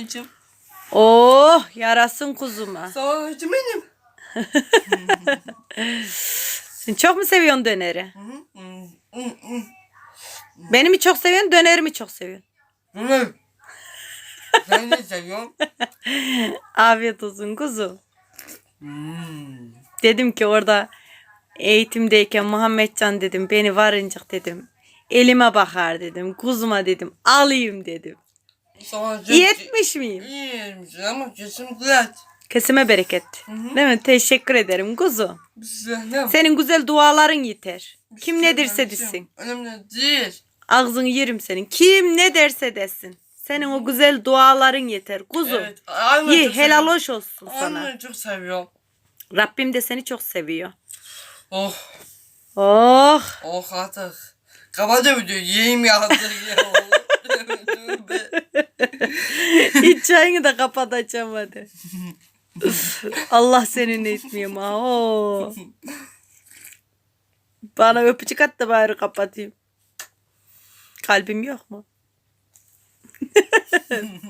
anneciğim. Oh yarasın kuzuma. Sağ ol benim. Sen çok mu seviyorsun döneri? Beni mi çok seviyorsun döneri mi çok seviyorsun? Bunu. Sen ne seviyorsun? Afiyet olsun kuzum. Hmm. Dedim ki orada eğitimdeyken Muhammedcan dedim beni varıncık dedim. Elime bakar dedim. Kuzuma dedim. Alayım dedim. Sonra İyi etmiş miyim? İyiymiş ama kesim kırat. Kesime bereket. Değil mi? Teşekkür ederim kuzu. Güzel. Senin güzel duaların yeter. Kim ne derse desin. Önemli değil. Ağzını yerim senin. Kim ne derse desin. Senin o güzel duaların yeter. Kuzu. Evet. Anne Ye helal hoş olsun sana. Anne çok seviyorum. Rabbim de seni çok seviyor. Oh. Oh. Oh artık. Kapadı video. Yiyeyim ya artık. Hiç çayını da kapatacağım hadi. Allah senin etmeyeyim ha. Bana öpücük at da bari kapatayım. Kalbim yok mu?